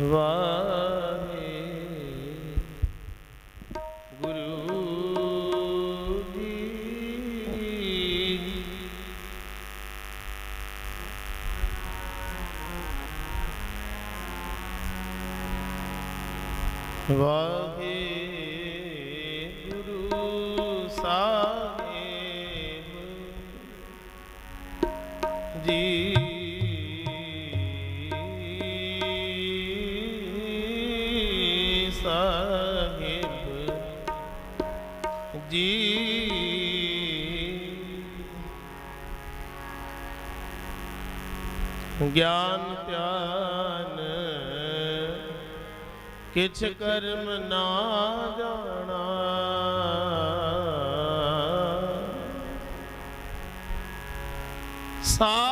ਵਾਹਿਗੁਰੂ ਜੀ। ਵਾਹਿਗੁਰੂ ਸਾਹਿਬ ਜੀ। ਗਿਆਨ ਧਿਆਨ ਕਿਛ ਕਰਮ ਨਾ ਜਾਣਾ। ਸਾਰ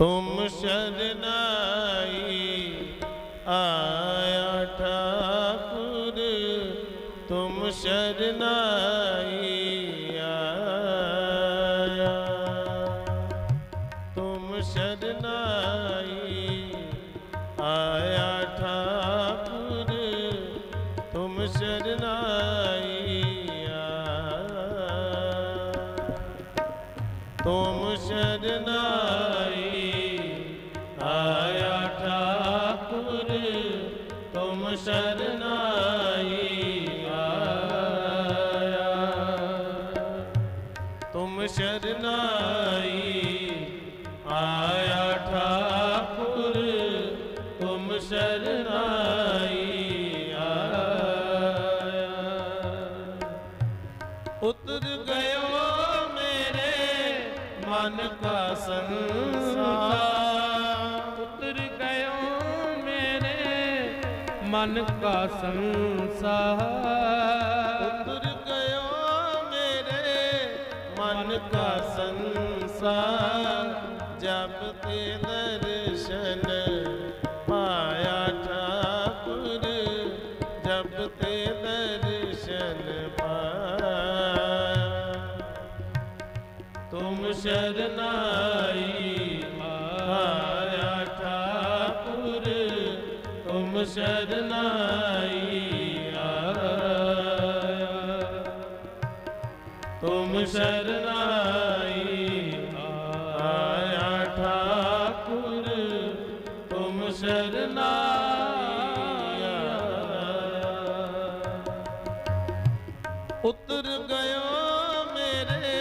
ਤੁਮ ਸ਼ਰਨਾਈ ਆਇਆ ਠਾਕੁਰ ਤੁਮ ਸ਼ਰਨਾਈ ਸ਼ਰਨਾਈ। ਆਇਆ ਠਾਕੁਰ, ਤੁਮ ਸ਼ਰਨਾਈ। ਆਇਆ। ਉਤਰ ਗਇਓ ਮੇਰੇ ਮਨ ਕਾ ਸੰਸਾਰ। ਉਤਰ ਗਇਓ ਮੇਰੇ ਮਨ ਕਾ ਸੰਸਾਰ। ਸੰਸਾਰ ਜਬ ਤੇ ਦਰਸ਼ਨ ਪਾਇਆ ਠਾਕੁਰ ਜਬ ਤੇ ਦਰਸ਼ਨ ਪਾਇਆ। ਤੁਮ ਸ਼ਰਨਾਈ ਆਇਆ ਠਾਕੁਰ, ਤੁਮ ਸ਼ਰਨਾਈ ਆਇਆ ਤੁਮ ਸ਼ਰਨਾਈ ਆਇਆ। ਉਤਰ ਗਇਓ ਮੇਰੇ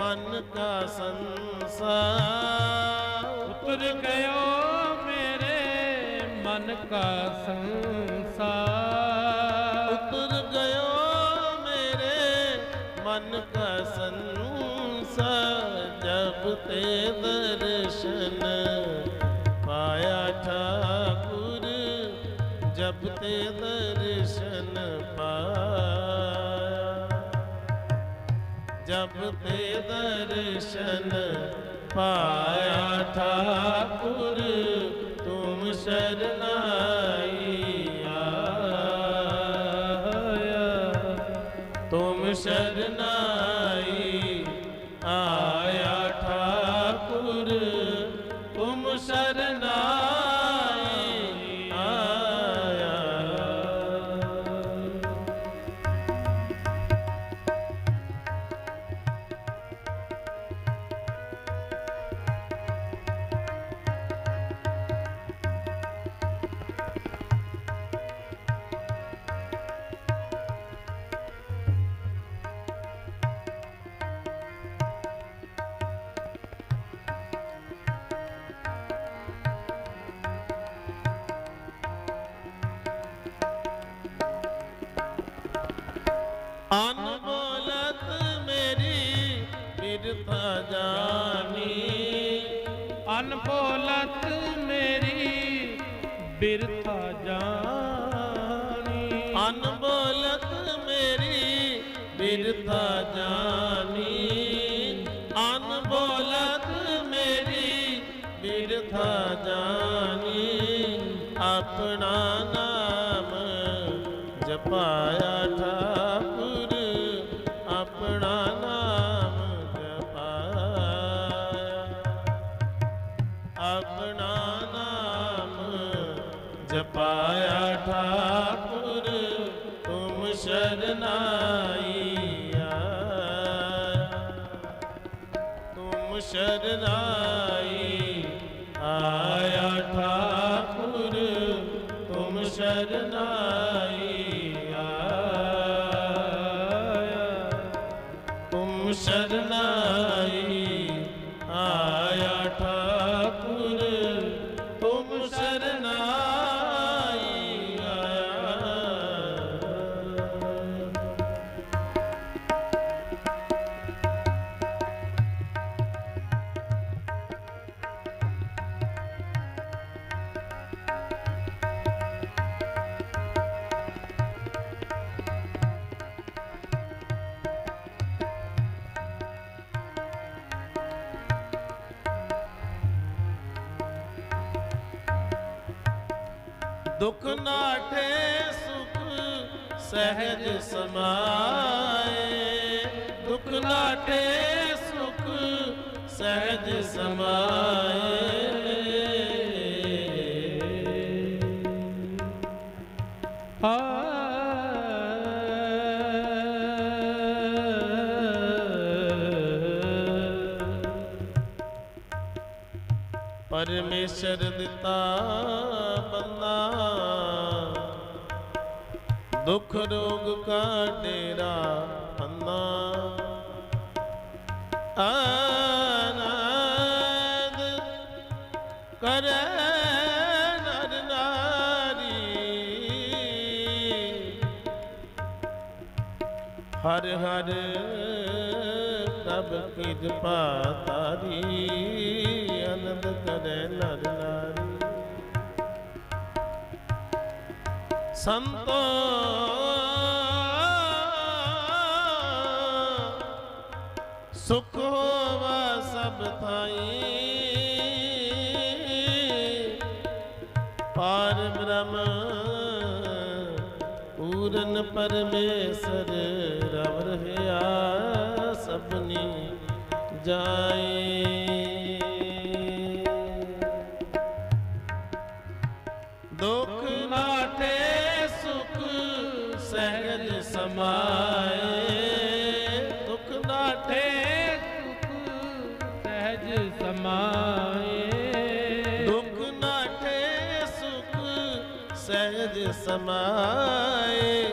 ਮਨ ਕਾ ਸੰਸਾਰ। ਉਤਰ ਗਇਓ ਮੇਰੇ ਮਨ ਕਾ ਸੰਸਾਰ। ਉਤਰ ਗਇਓ ਮੇਰੇ ਮਨ ਕਾ ਸੰਸਾਰ। ਜਬ ਤੇ ਦਰਸ਼ਨ ਦਰਸ਼ਨ ਪਾਇਆ। ਜਬ ਤੇ ਦਰਸ਼ਨ ਪਾਇਆ ਠਾਕੁਰ ਤੁਮ ਸ਼ਰਨਾਈ ਆਇਆ। ਤੁਮ ਸ਼ਰਨਾਈ ਬਿਰਥਾ ਜਾਨੀ। ਅਨਬੋਲਤ ਮੇਰੀ ਬਿਰਥਾ ਜਾਣੀ ਅਨਬੋਲਤ ਮੇਰੀ ਬਿਰਥਾ ਜਾਨੀ। ਅਨਬੋਲਤ ਮੇਰੀ ਬਿਰਥਾ ਜਾਨੀ। ਆਪਣਾ ਨਾਮ ਜਪਾਇਆ ਠਾਕੁਰ ਸ਼ਰਨਾਈ ਆਇਆ ਤੁਮ ਸ਼ਰਨਾਈ ਦੁਖ ਨਾਠੇ ਸੁਖ ਸਹਿਜ ਸਮਾਏ। ਦੁਖ ਨਾਠੇ ਸੁਖ ਸਹਿਜ ਸਮਾਏ। ਪਰਮੇਸ਼ਰ ਦਿੱਤਾ ਦੁੱਖ ਰੋਗ ਕਾ ਡੇਰਾ ਪੰਨਾ। ਆਨੰਦ ਕਰੈ ਨਰ ਨਾਰੀ। ਹਰ ਹਰ ਸਭ ਕਿਰਪਾ ਤਾਰੀ ਅਨੰਦ ਕਰੇ ਨਰ ਨਾਰੀ। ਸੰਤੋ। ਸੁਖ ਹੋਵਾ ਸਭ ਥਾਈ। ਪਾਰ ਬ੍ਰਹਮ ਪੂਰਨ ਪਰਮੇਸ਼ਰ ਰਵ ਰਹਿਆ ਸਭਨੀ ਜਾਏ ਸਮਾਏ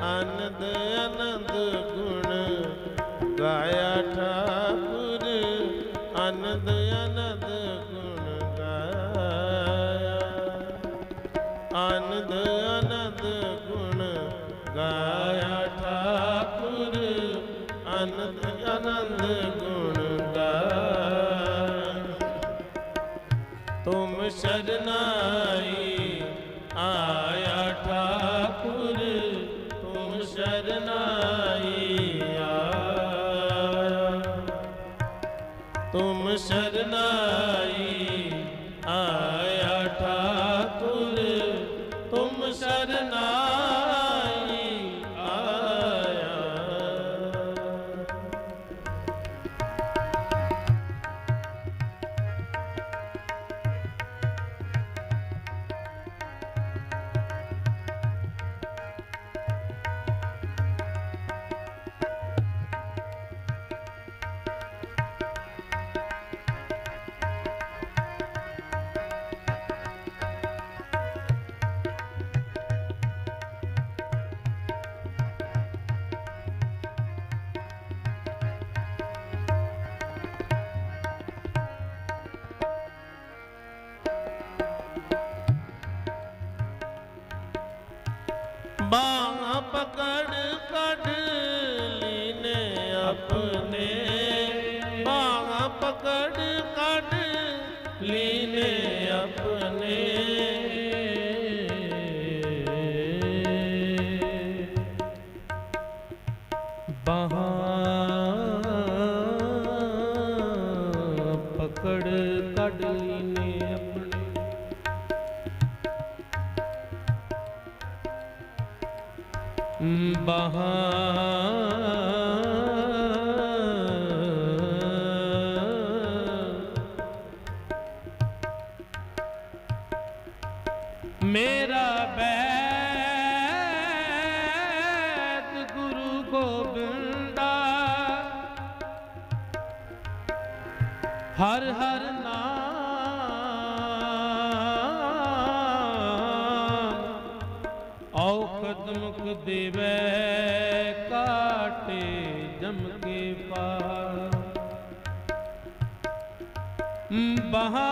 ਆਨੰਦ ਆਨੰਦ ਗੁਣ ਗਾਇਆ ਠਾਕੁਰ, ਆਨੰਦ ਆਨੰਦ ਗੁਣ ਗਾਇਆ। ਆਨੰਦ ਆਨੰਦ ਗੁਣ ਗਾਇਆ ਠਾਕੁਰ, ਆਨੰਦ ਆਨੰਦ ਗੁਣ ਗਾਇਆ। ਤੁਮ ਸ਼ਰਨਾਈ ਸਰਨਾ ਪਕੜ ਕੱਢ ਲੀਨੇ ਆਪਣੇ। ਬਾਹਾਂ ਹਰ ਨਾਮ ਔਖਦ ਮੁਖ ਦੇਵੈ ਕਾਟੇ ਜਮ ਕੇ ਪਾਰ। ਬਹਾ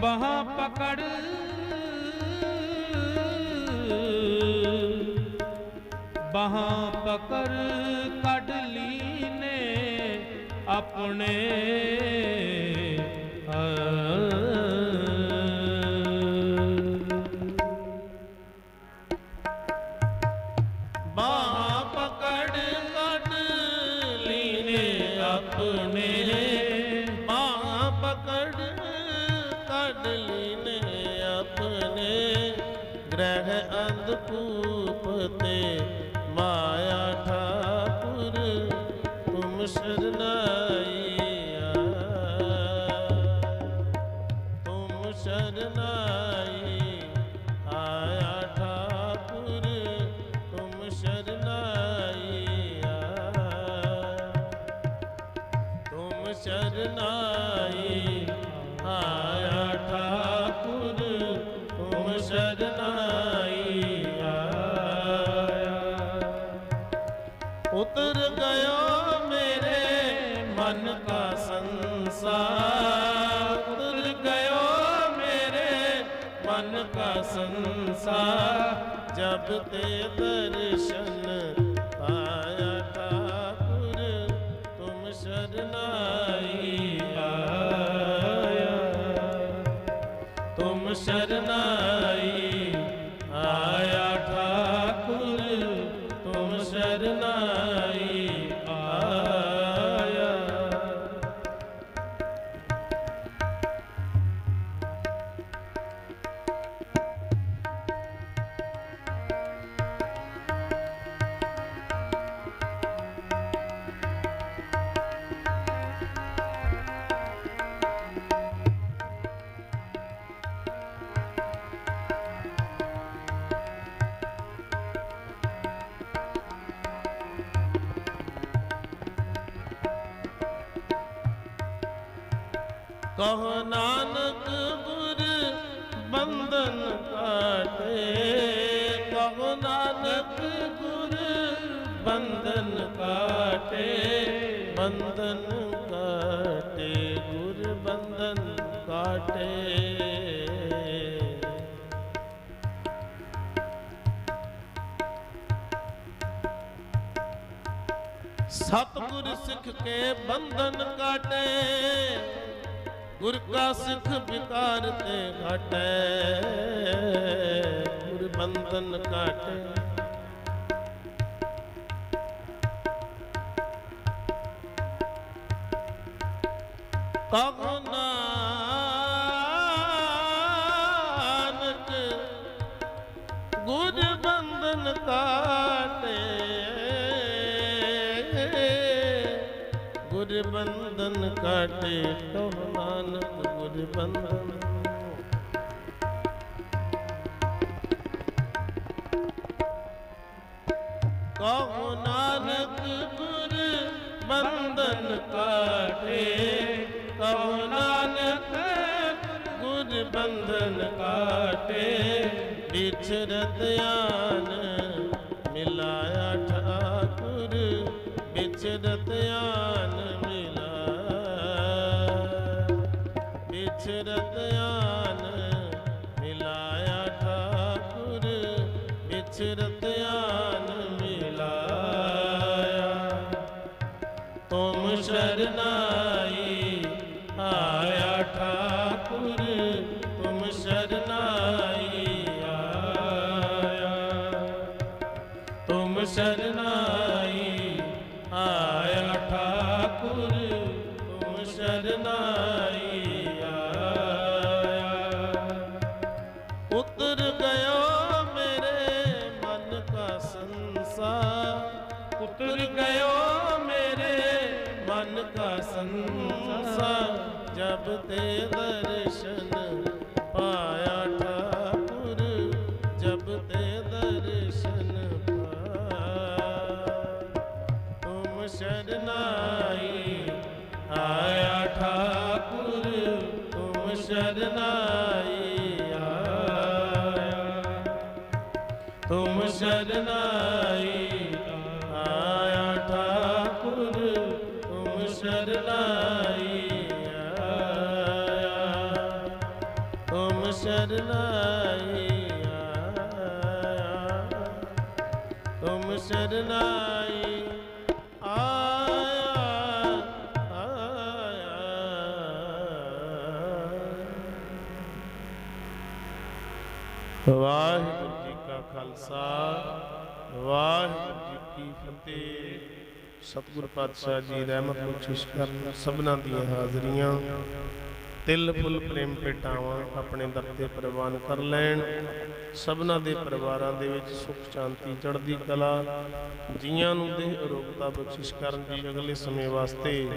ਬਹਾ ਪਕੜ ਬਹਾ ਪਕੜ ਕੱਢ ਲੀਨੇ ਆਪਣੇ ਬਾਹ ਜਬ ਤੇ ਦਰਸ਼ਨ ਕਹੋ ਨਾਨਕ ਗੁਰ ਬੰਧਨ ਕਾਟੇ। ਕਹੋ ਨਾਨਕ ਗੁਰ ਬੰਧਨ ਕਾਟੇ। ਬੰਧਨ ਕਾਟੇ, ਗੁਰ ਬੰਧਨ ਕਾਟੇ। ਸਤਿਗੁਰ ਸਿੱਖ ਕੇ ਬੰਧਨ ਕਾਟੇ। ਗੁਰ ਕਾ ਸਿੱਖ ਵਿਕਾਰ ਤੇ ਘਟੈ ਗੁਰ ਬੰਧਨ ਕਾਟੇ ਕਹੋ ਨਾਨਕ ਗੁਰ ਬੰਧਨ ਕਾਟੇ ਗੁਰ ਬੰਧਨ ਕਾਟੇ ਕਹੋ ਨਾਨਕ ਗੁਰ ਬੰਧਨ। ਕਹੋ ਨਾਨਕ ਗੁਰ ਬੰਧਨ ਕਾਟੇ ਕਹੋ ਨਾਨਕ ਗੁਰ ਬੰਧਨ ਕਾਟੇ ਵਿਛਰਤ ਆਨ ਵਿਛਰਤ ਮਿਲਾਇਆ ਠਾਕੁਰ ਵਿਛਰਤ ਮਿਲਾਇਆ। ਤੁਮ ਸ਼ਰਨਾ ਉਤਰ ਗਇਓ ਮੇਰੇ ਮਨ ਕਾ ਸੰਸਾਰ। ਉਤਰ ਗਇਓ ਮੇਰੇ ਮਨ ਕਾ ਸੰਸਾਰ। ਜਬ ਤੇ ਦਰਸ਼ਨ ਪਾਇਆ ਠਾਕੁਰ, ਜਬ ਤੇ ਦਰਸ਼ਨ ਪਾਇਆ। ਤੁਮ ਸ਼ਰਨਾਈ ਆਇਆ ਠਾਕੁਰ, ਤੁਮ ਸ਼ਰਨਾਈ ਤੁਮ ਸਤਿਗੁਰ ਪਾਤਸ਼ਾਹ ਜੀ ਰਹਿਮਤ ਬਖਸ਼ਿਸ਼ ਕਰਨ ਸਭਨਾਂ ਦੀਆਂ ਹਾਜ਼ਰੀਆਂ। ਤਿਲ ਫੁੱਲ ਪ੍ਰੇਮ ਭੇਟਾਵਾਂ ਆਪਣੇ ਦਰ ਤੇ ਪ੍ਰਵਾਨ ਕਰ ਲੈਣ। ਸਭਨਾਂ ਦੇ ਪਰਿਵਾਰਾਂ ਦੇ ਵਿੱਚ ਸੁਖ ਸ਼ਾਂਤੀ ਚੜ੍ਹਦੀ ਕਲਾ। ਜੀਆਂ ਨੂੰ ਦੇਹ ਅਰੋਗਤਾ ਬਖਸ਼ਿਸ਼ ਕਰਨ ਦੀ ਅਗਲੇ ਸਮੇਂ ਵਾਸਤੇ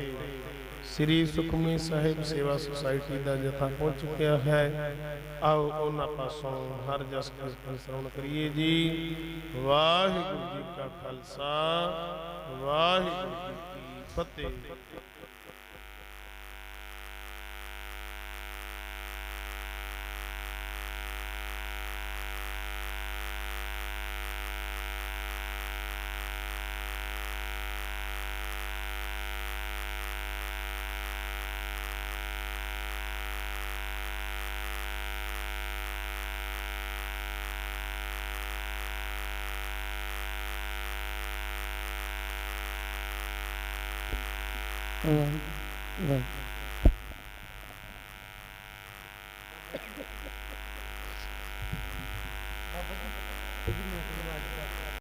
ਸ੍ਰੀ ਸੁਖਮਨੀ ਸਾਹਿਬ ਸੇਵਾ ਸੁਸਾਇਟੀ ਦਾ ਜਥਾ ਪਹੁੰਚ ਚੁੱਕਿਆ ਹੈ। ਆਓ ਉਹਨਾਂ ਪਾਸੋਂ ਹਰ ਜਸ ਕੀਰਤਨ ਸਰਵਣ ਕਰੀਏ ਜੀ। ਵਾਹਿਗੁਰੂ ਜੀ ਕਾ ਖਾਲਸਾ, ਵਾਹਿਗੁਰੂ ਜੀ ਕੀ ਫਤਿਹ। Yeah. Right.